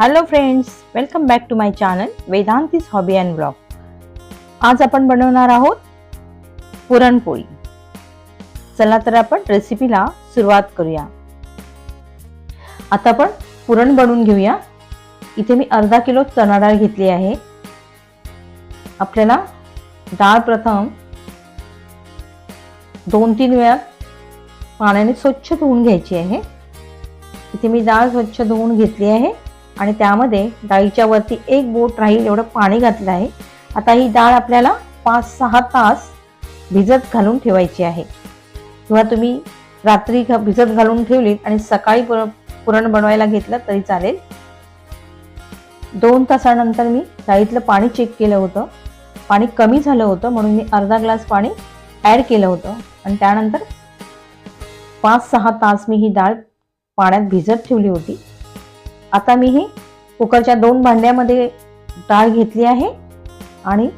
Hello friends welcome back to my channel Vedanti's hobby and blog आज आपण बनवणार आहोत पुरणपोळी. चला तर आपण रेसिपीला सुरुवात करूया. आता आपण पुरण बनवून घेऊया. इथे मी अर्धा किलो चणा डाळ घेतली आहे. आपल्याला डाळ प्रथम दोन तीन वेळा पाण्याने स्वच्छ धुवून घ्यायची आहे. इथे मी डाळ स्वच्छ धुवून घेतली आहे. आणि त्यामध्ये डाळीच्या वरती एक बोट राहील एवढं पाणी घातलं आहे. आता ही डाळ आपल्याला पाच सहा तास भिजत घालून ठेवायची आहे. किंवा तुम्ही रात्री भिजत घालून ठेवली आणि सकाळी पुरण बनवायला घेतलं तरी चालेल. दोन तासानंतर मी डाळीतलं पाणी चेक केलं होतं. पाणी कमी झालं होतं म्हणून मी अर्धा ग्लास पाणी ॲड केलं होतं. आणि त्यानंतर पाच सहा तास मी ही डाळ पाण्यात भिजत ठेवली होती. आता मी ही कुकरच्या दोन भांड्यामध्ये डाळ घेतली आहे आणि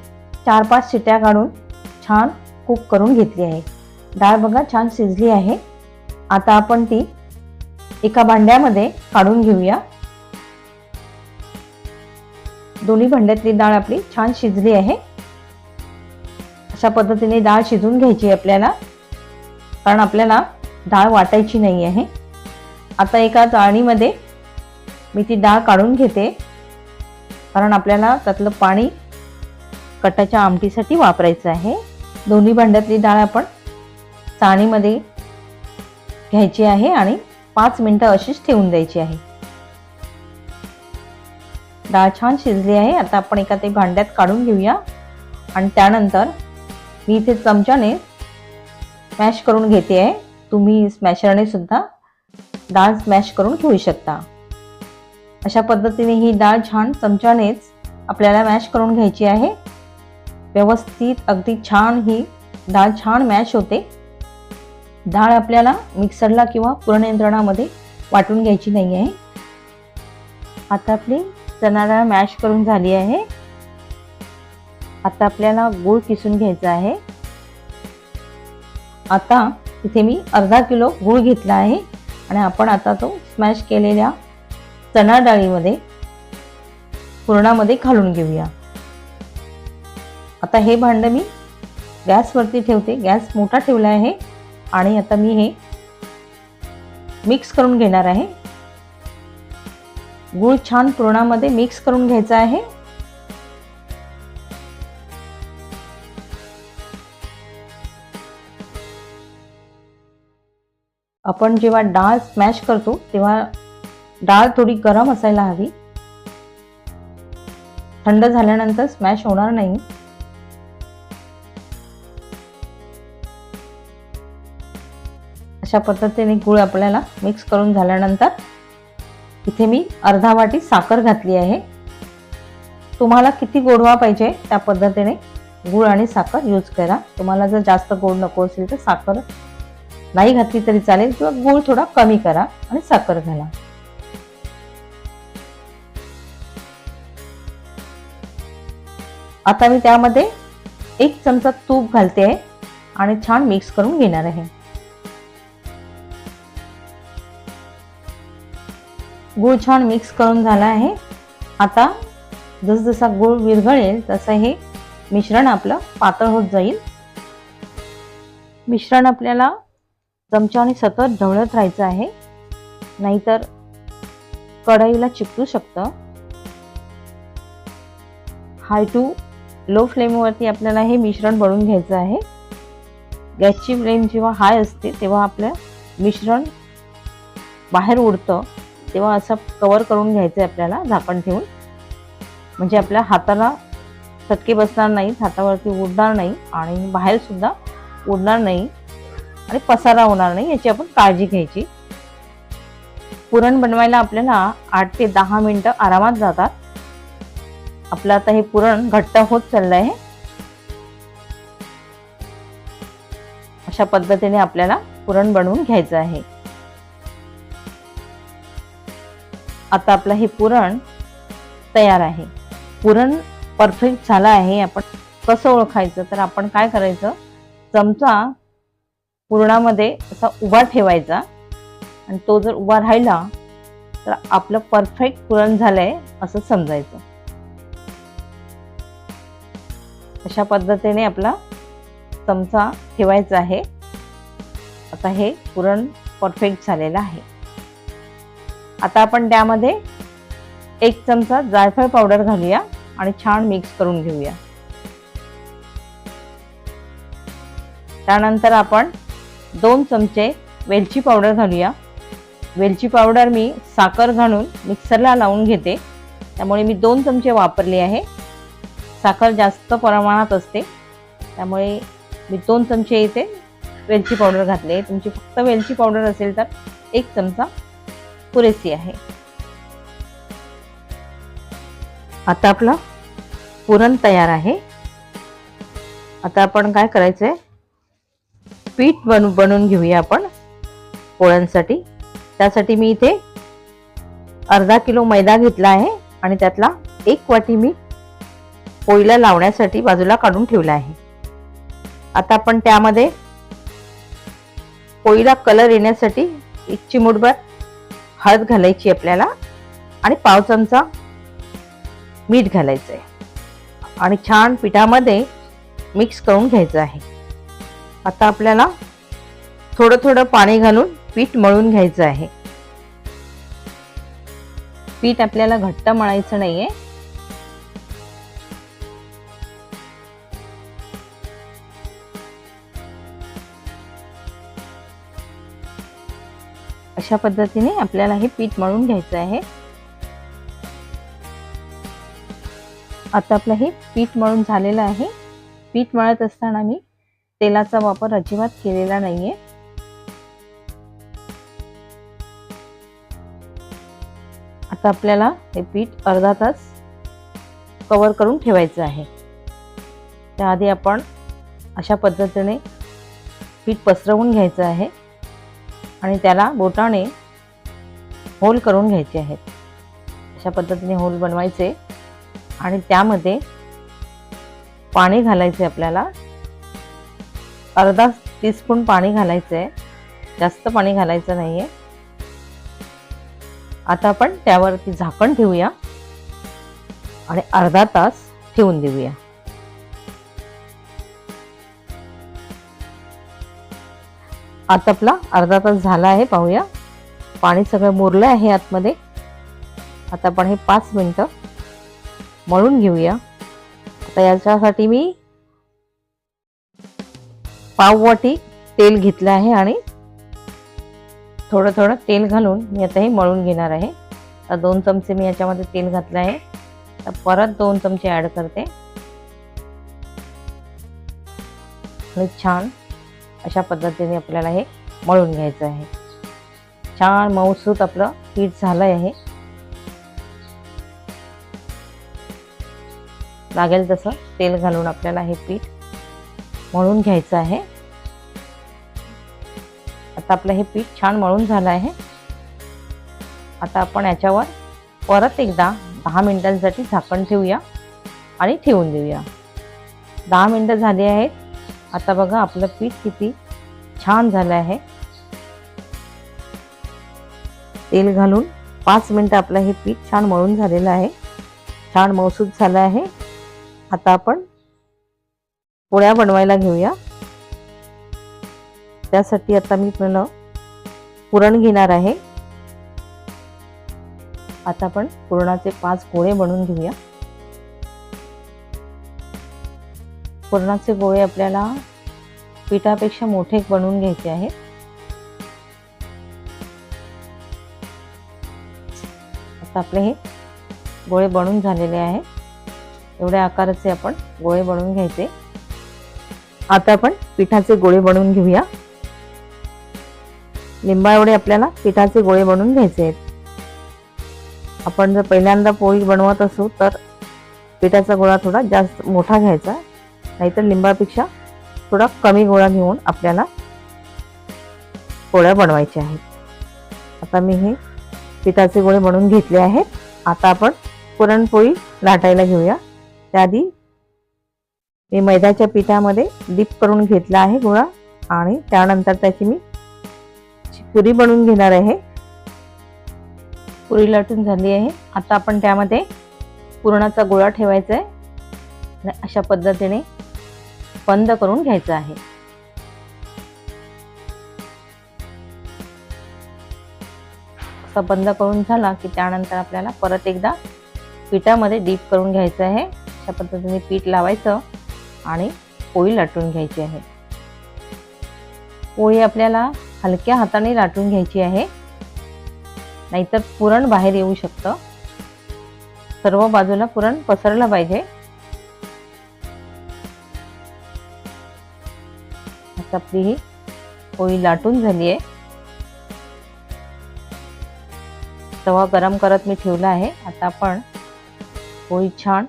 चार पाच शिट्या काढून छान कुक करून घेतली आहे. डाळ बघा छान शिजली आहे. आता आपण ती एका भांड्यामध्ये काढून घेऊया. दोन्ही भांड्यातली डाळ आपली छान शिजली आहे. अशा पद्धतीने डाळ शिजून घ्यायची आपल्याला कारण आपल्याला डाळ वाटायची नाही आहे. आता एका चाळणीमध्ये मी ती डाळ काढून घेते. कारण आपल्याला त्यातलं पाणी कटाच्या आमटीसाठी वापरायचं आहे. दोन्ही भांड्यातली डाळ आपण चाणीमध्ये घ्यायची आहे आणि पाच मिनटं अशीच ठेवून द्यायची आहे. डाळ छान शिजली आहे. आता आपण एका ते भांड्यात काढून घेऊया. आणि त्यानंतर मी इथे चमच्याने स्मॅश करून घेते आहे. तुम्ही स्मॅशरने सुद्धा डाळ स्मॅश करून घेऊ शकता. अशा पद्धतीने ही डाळ छान चमच्यानेच आपल्याला मॅश करून घ्यायची आहे. व्यवस्थित अगदी छान ही डाळ छान मॅश होते. डाळ आपल्याला मिक्सरला किंवा पुरणयंत्रणामध्ये वाटून घ्यायची नाही आहे. आता आपली चणा डाळ मॅश करून झाली आहे. आता आपल्याला गूळ किसून घ्यायचा आहे. आता इथे मी अर्धा किलो गूळ घेतला आहे आणि आपण आता तो स्मॅश केलेल्या चणा डाळीमध्ये पुरणामध्ये घालून घेऊया. आता हे भांडं मी गॅसवरती ठेवते. गॅस मोठा ठेवला आहे आणि आता मी हे मिक्स करून घेणार आहे. गूळ छान पुरणामध्ये मिक्स करून घ्यायचा आहे. आपण जेव्हा डाळ स्मॅश करतो तेव्हा डाळ थोडी गरम असायला हवी. थंड झाल्यानंतर स्मॅश होणार नाही. अशा पद्धतीने गूळ आपल्याला मिक्स करून झाल्यानंतर इथे मी अर्धा वाटी साखर घातली आहे. तुम्हाला किती गोडवा पाहिजे त्या पद्धतीने गूळ आणि साखर यूज करा. तुम्हाला जर जास्त गोड नको असेल तर साखर नाही घातली तरी चालेल किंवा गूळ थोडा कमी करा आणि साखर घाला. आता मी त्यामध्ये एक चमचा तूप घालते आहे आणि छान मिक्स करून घेणार आहे. गूळ छान मिक्स करून झाला आहे. आता जसजसा गूळ विरघळेल तसं हे मिश्रण आपलं पातळ होत जाईल. मिश्रण आपल्याला चमच्याने सतत ढवळत राहायचं आहे. नाहीतर कढईला चिकटू शकतं. हाय टू लो फ्लेमवरती आपल्याला हे मिश्रण बनवून घ्यायचं आहे. गॅसची फ्लेम जेव्हा हाय असते तेव्हा आपलं मिश्रण बाहेर उडतं. तेव्हा असं कवर करून घ्यायचं आहे आपल्याला झाकण ठेवून. म्हणजे आपल्या हाताला चटके बसणार नाहीत हातावरती उडणार नाही आणि बाहेरसुद्धा उडणार नाही आणि पसारा होणार नाही याची आपण काळजी घ्यायची. पुरण बनवायला आपल्याला आठ ते दहा मिनटं आरामात जातात. आपलं आता हे पुरण घट्ट होत चाललं आहे अशा पद्धतीने आपल्याला पुरण बनवून घ्यायचं आहे. आता आपलं हे पुरण तयार आहे. पुरण परफेक्ट झालं आहे. आपण कसं ओळखायचं? तर आपण काय करायचं? चमचा पुरणामध्ये असा उभा ठेवायचा. आणि तो जर उभा राहिला तर आपलं परफेक्ट पुरण झालंय असं समजायचं. अशा पद्धतीने आपला चमचा ठेवायचा आहे. आता हे पुरण परफेक्ट झालेलं आहे. आता आपण त्यामध्ये एक चमचा जायफळ पावडर घालूया आणि छान मिक्स करून घेऊया. त्यानंतर आपण दोन चमचे वेलची पावडर घालूया. वेलची पावडर मी साखर घालून मिक्सरला लावून घेते. त्यामुळे मी दोन चमचे वापरले आहे. साखर जास्त प्रमाणात असते. त्यामुळे मी दोन चमचे इथे वेलची पावडर घातले तुमची फक्त वेलची पावडर असेल तर एक चमचा पुरेसी आहे. आता आपला पुरण तयार आहे. आता आपण काय करायचंय? पीठ बनू बनवून घेऊया आपण पोळ्यांसाठी. त्यासाठी मी इथे अर्धा किलो मैदा घेतला आहे आणि त्यातला एक वाटी मी पोळीला लावण्यासाठी बाजूला काढून ठेवला आहे. आता आपण त्यामध्ये पोळीला कलर येण्यासाठी एक चिमूटभर हळद घालायची आपल्याला आणि पाव चमचा मीठ घालायचं आहे आणि छान पिठामध्ये मिक्स करून घ्यायचं आहे. आता आपल्याला थोडं थोडं पाणी घालून पीठ मळून घ्यायचं आहे. पीठ आपल्याला घट्ट मळायचं नाहीये. अशा पद्धतीने आपल्याला हे पीठ मळून घ्यायचं आहे. आता आपलं हे पीठ मळून झालेलं आहे. पीठ मळत असताना मी तेलाचा वापर अजिबात केलेला नाहीये. आता आपल्याला हे पीठ अर्धा तास कवर करून ठेवायचं आहे. त्याआधी आपण अशा पद्धतीने पीठ पसरवून घ्यायचं आहे. आणि त्याला बोटाने होल करून घ्यायचे आहेत. अशा पद्धतीने होल बनवायचे आणि त्यामध्ये पाणी घालायचे आपल्याला. अर्धा टीस्पून पाणी घालायचं आहे जास्त पाणी घालायचं नाही आहे आता आपण त्यावरती झाकण ठेवूया आणि अर्धा तास ठेवून देऊया. आता आपला अर्धा तास झाला आहे पाहूया. पाणी सगळं मुरलं आहे आतमध्ये. आता आपण हे पाच मिनटं मळून घेऊया. आता याच्यासाठी मी पाववाटी तेल घेतलं आहे आणि थोडं थोडं तेल घालून मी आता हे मळून घेणार आहे. तर दोन चमचे मी याच्यामध्ये तेल घातलं आहे. तर परत दोन चमचे ॲड करते. आणि छान अशा पद्धतीने आपल्याला हे मळून घ्यायचं आहे. छान मऊसूत आपलं पीठ झालं आहे लागेल तसं तेल घालून आपल्याला हे पीठ मळून घ्यायचं आहे. आता आपलं हे पीठ छान मळून झालं आहे. आता आपण याच्यावर परत एकदा दहा मिनिटांसाठी झाकण ठेवूया आणि ठेवून देऊया. दहा मिनटं झाली आहेत. आता बघा आपलं पीठ किती छान झालं आहे. तेल घालून पाच मिनटं आपलं हे पीठ छान मळून झालेलं आहे. छान मौसूद झालं आहे. आता आपण पोळ्या बनवायला घेऊया. त्यासाठी आता मी पण पुरण घेणार आहे. आता आपण पुरणाचे पाच पोळे बनवून घेऊया. पुरणाचे गोळे आपल्याला पिठापेक्षा मोठे बनवून घ्यायचे आहेत. आता आपले हे गोळे बनवून झालेले आहे. एवढ्या आकाराचे आपण गोळे बनवून घ्यायचे. आता आपण पिठाचे गोळे बनवून घेऊया. लिंबा एवढे आपल्याला पिठाचे गोळे बनवून घ्यायचे आहेत. आपण जर पहिल्यांदा पोळी बनवत असू तर पिठाचा गोळा थोडा जास्त मोठा घ्यायचा. नाहीतर लिंबापेक्षा थोडा कमी गोळा घेऊन आपल्याला पोळ्या बनवायच्या आहेत. आता मी हे पिठाचे गोळे बनवून घेतले आहेत. आता आपण पुरणपोळी लाटायला घेऊया. त्याआधी मी मैद्याच्या पिठामध्ये डीप करून घेतला आहे गोळा आणि त्यानंतर त्याची मी पुरी बनवून घेणार आहे. पुरी लाटून झाली आहे. आता आपण त्यामध्ये पुरणाचा गोळा ठेवायचा आहे. अशा पद्धतीने बंद करून घ्यायचं आहे. असा बंद करून झाला की त्यानंतर आपल्याला परत एकदा पिठामध्ये डीप करून घ्यायचं आहे. अशा पद्धतीने पीठ लावायचं आणि पोळी लाटून घ्यायची आहे. पोळी आपल्याला हलक्या हाताने लाटून घ्यायची आहे. नाहीतर पुरण बाहेर येऊ शकतं. सर्व बाजूला पुरण पसरलं पाहिजे. आपली ही पोळी लाटून झाली आहे. तवा गरम करत मी ठेवला आहे. आता आपण पोळी छान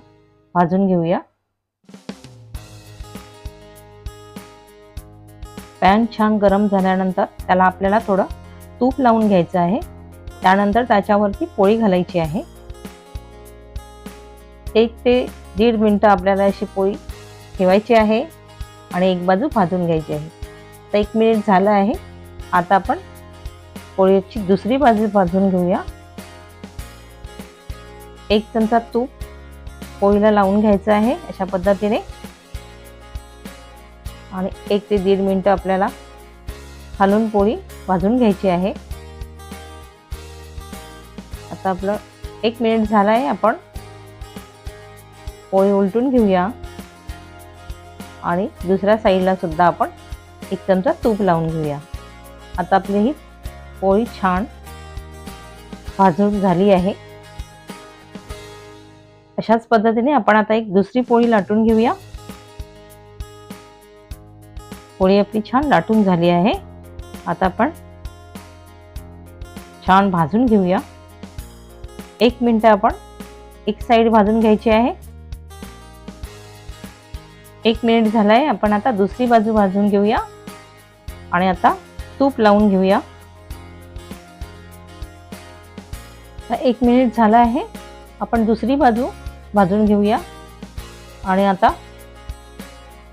भाजून घेऊया. पॅन छान गरम झाल्यानंतर त्याला आपल्याला थोडं तूप लावून घ्यायचं आहे. त्यानंतर त्याच्यावरती पोळी घालायची आहे. एक ते दीड मिनटं आपल्याला अशी पोळी ठेवायची आहे आणि एक बाजू भाजून घ्यायची आहे. तर एक मिनिट झालं आहे. आता आपण पोळीची दुसरी बाजू भाजून घेऊया. एक चमचा तूप पोळीला लावून घ्यायचं आहे अशा पद्धतीने. आणि एक ते दीड मिनटं आपल्याला खालून पोळी भाजून घ्यायची आहे. आता आपलं एक मिनिट झालं आहे आपण पोळी उलटून घेऊया. आणि दुसऱ्या साईडला सुद्धा आपण एक चमचा तूप लावून घेऊया. आता आपली ही पोळी छान भाजून झाली आहे. अशाच पद्धतीने आपण आता एक दुसरी पोळी लाटून घेऊया. पोळी आपली छान लाटून झाली आहे. आता आपण छान भाजून घेऊया. एक मिनटं आपण एक साईड भाजून घ्यायची आहे. एक मिनिट झालाय आपण आता दुसरी बाजू भाजून घेऊया. आणि आता तूप लावून घेऊया. एक मिनिट झाला आहे. आपण दुसरी बाजू भाजून घेऊया. आणि आता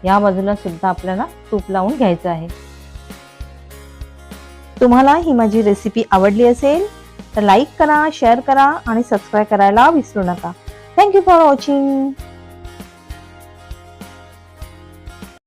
या बाजूला सुद्धा आपल्याला तूप लावून घ्यायचं आहे. तुम्हाला ही माझी रेसिपी आवडली असेल तर लाईक करा शेअर करा आणि सबस्क्राईब करायला विसरू नका. Thank you for watching